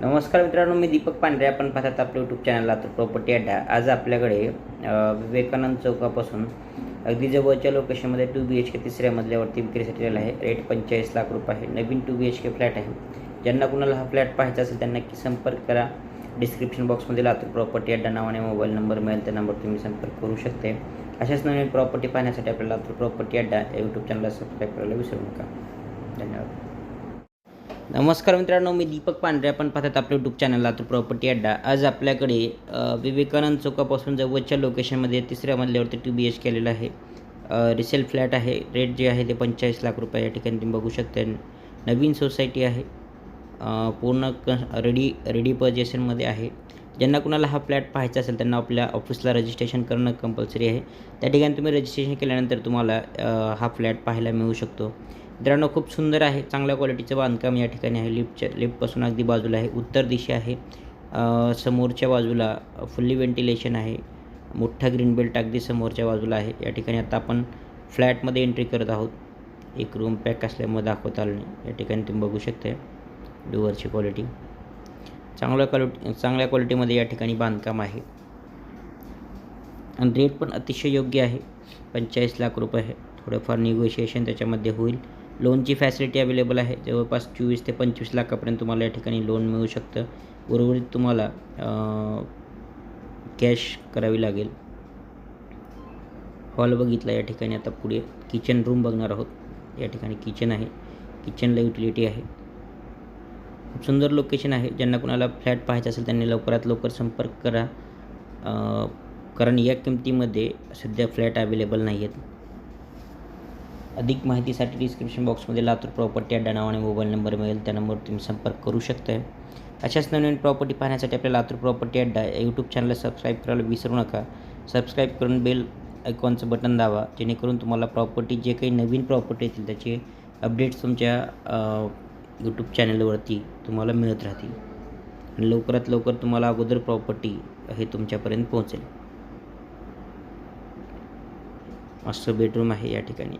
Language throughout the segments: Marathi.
नमस्कार मित्रांनो मी दीपक पांढरे. आपण पाहतात आपल्या यूट्यूब चॅनलला तर प्रॉपर्टी अड्डा आज आपल्याकडे विवेकानंद चौकापासून अगदी जवळच्या लोकेशनमध्ये टू बी एच के तिसऱ्या मजल्यावरती विक्रीसाठी आलेला आहे. रेट पंचेचाळीस लाख रुपये आहे. नवीन two B H K flat आहे. ज्यांना कुणाला हा फ्लॅट पाहायचा असेल त्यांना नक्की संपर्क करा. डिस्क्रिप्शन बॉक्समध्ये लातूर प्रॉपर्टी अड्डा नावाने मोबाईल नंबर मिळेल. त्या नंबर तुम्ही संपर्क करू शकते. अशाच नवीन प्रॉपर्टी पाहण्यासाठी आपल्याला लातूर प्रॉपर्टी अड्डा या यूट्यूब चॅनलला सबस्क्राईब करायला विसरू नका. धन्यवाद. नमस्कार मित्रांनो मी दीपक पांढरे. आपण पाहतात आपलं यूट्यूब चॅनल लातूर प्रॉपर्टी अड्डा. आज आपल्याकडे विवेकानंद चौकापासून जवळच्या लोकेशनमध्ये तिसऱ्या मजल्यावरती टू बी एच केलेलं आहे. रिसेल फ्लॅट आहे. रेट जे आहे ते पंचेचाळीस लाख रुपये या ठिकाणी तुम्ही बघू शकता. नवीन सोसायटी आहे. पूर्ण क रेडी रेडी पजेशनमध्ये आहे. ज्यांना कुणाला हा फ्लॅट पाहायचा असेल त्यांना आपल्या ऑफिसला रजिस्ट्रेशन करणं कंपल्सरी आहे. त्या ठिकाणी तुम्ही रजिस्ट्रेशन केल्यानंतर तुम्हाला हा फ्लॅट पाहायला मिळू शकतो. मित्रांनो खूप सुंदर आहे. चांगल्या क्वालिटीचं बांधकाम या ठिकाणी आहे. लिफ्टच्या लिफ्टपासून अगदी बाजूला आहे. उत्तर दिशा आहे. समोरच्या बाजूला फुल्ली व्हेंटिलेशन आहे. मोठा ग्रीन बेल्ट अगदी समोरच्या बाजूला आहे. या ठिकाणी आता आपण फ्लॅटमध्ये एंट्री करत आहोत. एक रूम पॅक असल्यामुळे दाखवता आलं नाही. या ठिकाणी तुम्ही बघू शकता डोअरची क्वालिटी चांगल्या क्वालिटी चांगल्या क्वालिटीमध्ये या ठिकाणी बांधकाम आहे. आणि रेट पण अतिशय योग्य आहे. पंचेचाळीस लाख रुपये आहे. थोडंफार निगोशिएशन त्याच्यामध्ये होईल. लोनची फॅसिलिटी अवेलेबल आहे. जवळपास चोवीस ते पंचवीस लाखापर्यंत तुम्हाला या ठिकाणी लोन मिळू शकतं. उर्वरित तुम्हाला कॅश करावी लागेल. हॉल बघितला या ठिकाणी. आता पुढे किचन रूम बघणार आहोत. या ठिकाणी किचन आहे. किचनला युटिलिटी आहे. खूप सुंदर लोकेशन आहे. ज्यांना कुणाला फ्लॅट पाहायचा असेल त्यांनी लवकरात लवकर संपर्क करा. कारण या किमतीमध्ये सध्या फ्लॅट अवेलेबल नाही आहेत अधिक माहितीसाठी डिस्क्रिप्शन बॉक्समध्ये लातूर प्रॉपर्टी अड्डा नावाने मोबाईल नंबर मिळेल. त्या नंबरवर तुम्ही संपर्क करू शकताय. अशाच नवीन प्रॉपर्टी पाहण्यासाठी आपल्या लातूर प्रॉपर्टी अड्डा यूट्यूब चॅनलला सबस्क्राईब करायला विसरू नका. सबस्क्राईब करून बेल आयकॉनचं बटन दाबा. जेणेकरून तुम्हाला प्रॉपर्टी जे काही नवीन प्रॉपर्टी येतील त्याचे अपडेट्स तुमच्या यूट्यूब चॅनलवरती तुम्हाला मिळत राहतील. आणि लवकरात लवकर तुम्हाला अगोदर प्रॉपर्टी हे तुमच्यापर्यंत पोहोचेल. मास्टर बेडरूम आहे या ठिकाणी.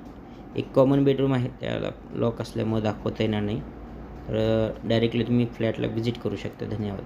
एक कॉमन बेडरूम आहे त्याला लॉक असल्यामुळे दाखवता येणार नाही. तर डायरेक्टली तुम्ही फ्लॅटला व्हिजिट करू शकता. धन्यवाद.